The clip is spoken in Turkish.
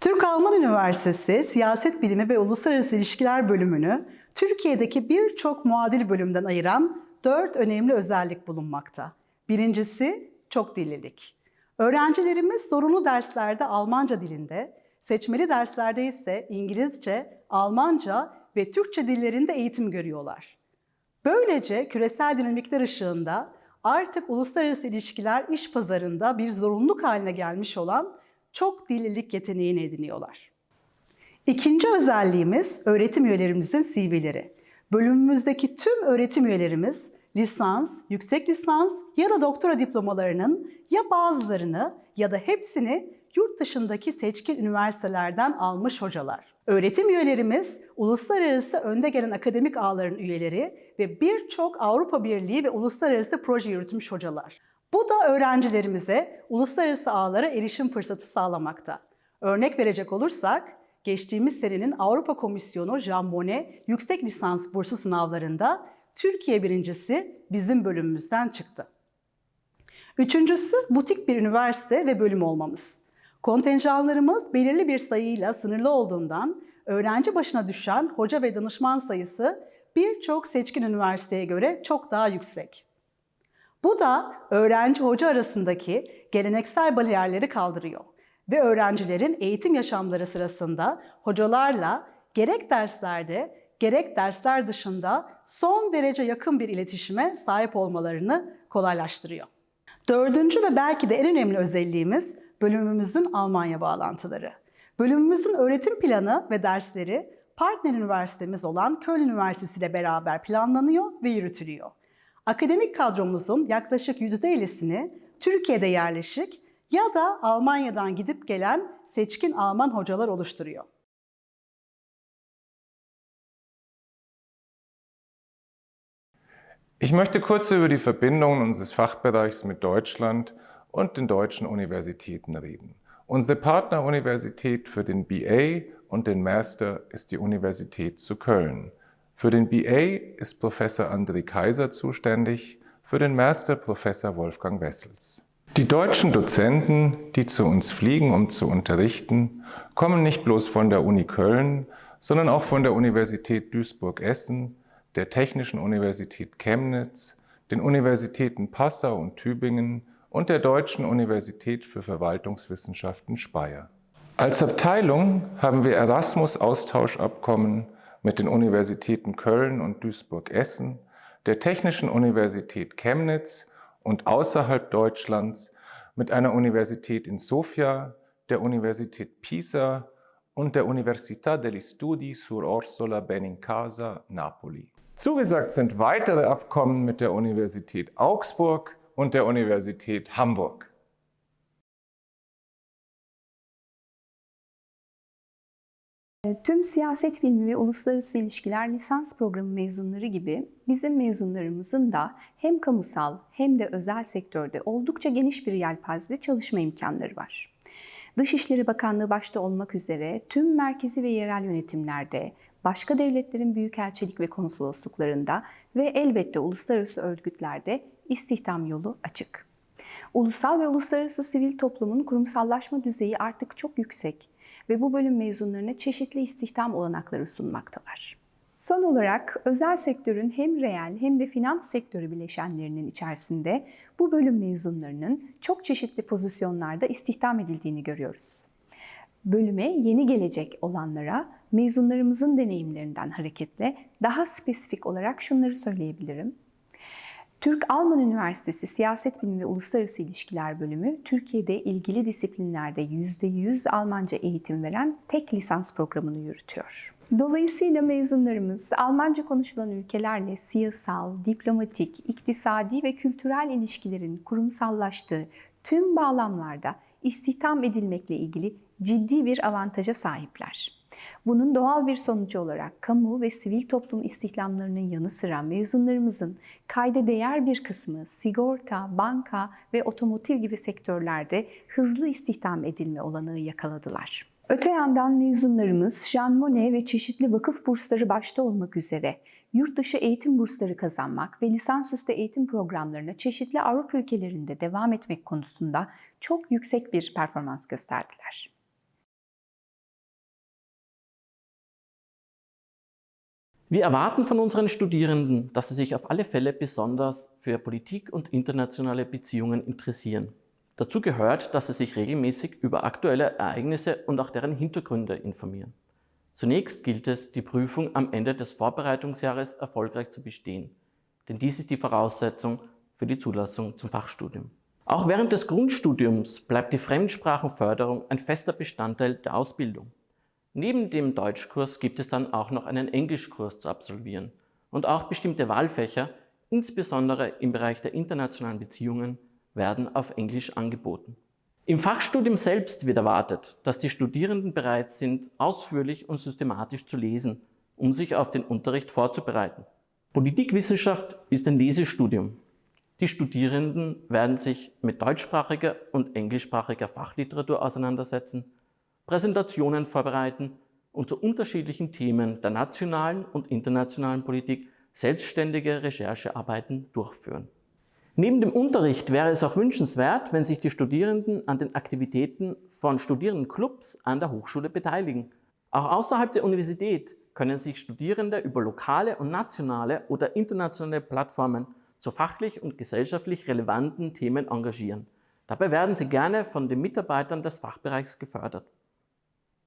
Türk-Alman Üniversitesi Siyaset Bilimi ve Uluslararası İlişkiler bölümünü Türkiye'deki birçok muadil bölümden ayıran dört önemli özellik bulunmakta. Birincisi çok dillilik. Öğrencilerimiz zorunlu derslerde Almanca dilinde, seçmeli derslerde ise İngilizce, Almanca ve Türkçe dillerinde eğitim görüyorlar. Böylece küresel dinamikler ışığında artık uluslararası ilişkiler iş pazarında bir zorunluluk haline gelmiş olan çok dillilik yeteneğini ediniyorlar. İkinci özelliğimiz öğretim üyelerimizin CV'leri. Bölümümüzdeki tüm öğretim üyelerimiz lisans, yüksek lisans ya da doktora diplomalarının ya bazılarını ya da hepsini yurt dışındaki seçkin üniversitelerden almış hocalar. Öğretim üyelerimiz uluslararası önde gelen akademik ağların üyeleri ve birçok Avrupa Birliği ve uluslararası proje yürütmüş hocalar. Bu da öğrencilerimize uluslararası ağlara erişim fırsatı sağlamakta. Örnek verecek olursak, geçtiğimiz senenin Avrupa Komisyonu Jean Monnet yüksek lisans bursu sınavlarında Türkiye birincisi bizim bölümümüzden çıktı. Üçüncüsü butik bir üniversite ve bölüm olmamız. Kontenjanlarımız belirli bir sayıyla sınırlı olduğundan öğrenci başına düşen hoca ve danışman sayısı birçok seçkin üniversiteye göre çok daha yüksek. Bu da öğrenci hoca arasındaki geleneksel bariyerleri kaldırıyor ve öğrencilerin eğitim yaşamları sırasında hocalarla gerek derslerde gerek dersler dışında son derece yakın bir iletişime sahip olmalarını kolaylaştırıyor. Dördüncü ve belki de en önemli özelliğimiz bölümümüzün Almanya bağlantıları. Bölümümüzün öğretim planı ve dersleri partner üniversitemiz olan Köln Üniversitesi ile beraber planlanıyor ve yürütülüyor. Akademik kadromuzun yaklaşık %50'sini Türkiye'de yerleşik ya da Almanya'dan gidip gelen seçkin Alman hocalar oluşturuyor. Ich möchte kurz über die Verbindungen unseres Fachbereichs mit Deutschland und den deutschen Universitäten reden. Unsere Partneruniversität für den BA und den Master ist die Universität zu Köln. Für den BA ist Professor André Kaiser zuständig, für den Master Professor Wolfgang Wessels. Die deutschen Dozenten, die zu uns fliegen, um zu unterrichten, kommen nicht bloß von der Uni Köln, sondern auch von der Universität Duisburg-Essen, der Technischen Universität Chemnitz, den Universitäten Passau und Tübingen und der Deutschen Universität für Verwaltungswissenschaften Speyer. Als Abteilung haben wir Erasmus-Austauschabkommen mit den Universitäten Köln und Duisburg-Essen, der Technischen Universität Chemnitz und außerhalb Deutschlands mit einer Universität in Sofia, der Universität Pisa und der Università degli Studi Sur Orsola Benincasa Napoli. Zugesagt sind weitere Abkommen mit der Universität Augsburg und der Universität Hamburg. Tüm siyaset bilimi ve uluslararası ilişkiler lisans programı mezunları gibi bizim mezunlarımızın da hem kamusal hem de özel sektörde oldukça geniş bir yelpazede çalışma imkanları var. Dışişleri Bakanlığı başta olmak üzere tüm merkezi ve yerel yönetimlerde, başka devletlerin büyükelçilik ve konsolosluklarında ve elbette uluslararası örgütlerde istihdam yolu açık. Ulusal ve uluslararası sivil toplumun kurumsallaşma düzeyi artık çok yüksek ve bu bölüm mezunlarına çeşitli istihdam olanakları sunmaktalar. Son olarak özel sektörün hem reel hem de finans sektörü bileşenlerinin içerisinde bu bölüm mezunlarının çok çeşitli pozisyonlarda istihdam edildiğini görüyoruz. Bölüme yeni gelecek olanlara mezunlarımızın deneyimlerinden hareketle daha spesifik olarak şunları söyleyebilirim. Türk-Alman Üniversitesi Siyaset Bilimi ve Uluslararası İlişkiler Bölümü, Türkiye'de ilgili disiplinlerde %100 Almanca eğitim veren tek lisans programını yürütüyor. Dolayısıyla mezunlarımız Almanca konuşulan ülkelerle siyasal, diplomatik, iktisadi ve kültürel ilişkilerin kurumsallaştığı tüm bağlamlarda istihdam edilmekle ilgili ciddi bir avantaja sahipler. Bunun doğal bir sonucu olarak kamu ve sivil toplum istihdamlarının yanı sıra mezunlarımızın kayda değer bir kısmı sigorta, banka ve otomotiv gibi sektörlerde hızlı istihdam edilme olanağı yakaladılar. Öte yandan mezunlarımız Jean Monnet ve çeşitli vakıf bursları başta olmak üzere yurt dışı eğitim bursları kazanmak ve lisansüstü eğitim programlarına çeşitli Avrupa ülkelerinde devam etmek konusunda çok yüksek bir performans gösterdiler. Wir erwarten von unseren Studierenden, dass sie sich auf alle Fälle besonders für Politik und internationale Beziehungen interessieren. Dazu gehört, dass sie sich regelmäßig über aktuelle Ereignisse und auch deren Hintergründe informieren. Zunächst gilt es, die Prüfung am Ende des Vorbereitungsjahres erfolgreich zu bestehen, denn dies ist die Voraussetzung für die Zulassung zum Fachstudium. Auch während des Grundstudiums bleibt die Fremdsprachenförderung ein fester Bestandteil der Ausbildung. Neben dem Deutschkurs gibt es dann auch noch einen Englischkurs zu absolvieren und auch bestimmte Wahlfächer, insbesondere im Bereich der internationalen Beziehungen, werden auf Englisch angeboten. Im Fachstudium selbst wird erwartet, dass die Studierenden bereit sind, ausführlich und systematisch zu lesen, um sich auf den Unterricht vorzubereiten. Politikwissenschaft ist ein Lesestudium. Die Studierenden werden sich mit deutschsprachiger und englischsprachiger Fachliteratur auseinandersetzen, Präsentationen vorbereiten und zu unterschiedlichen Themen der nationalen und internationalen Politik selbstständige Recherchearbeiten durchführen. Neben dem Unterricht wäre es auch wünschenswert, wenn sich die Studierenden an den Aktivitäten von Studierendenclubs an der Hochschule beteiligen. Auch außerhalb der Universität können sich Studierende über lokale und nationale oder internationale Plattformen zu fachlich und gesellschaftlich relevanten Themen engagieren. Dabei werden sie gerne von den Mitarbeitern des Fachbereichs gefördert.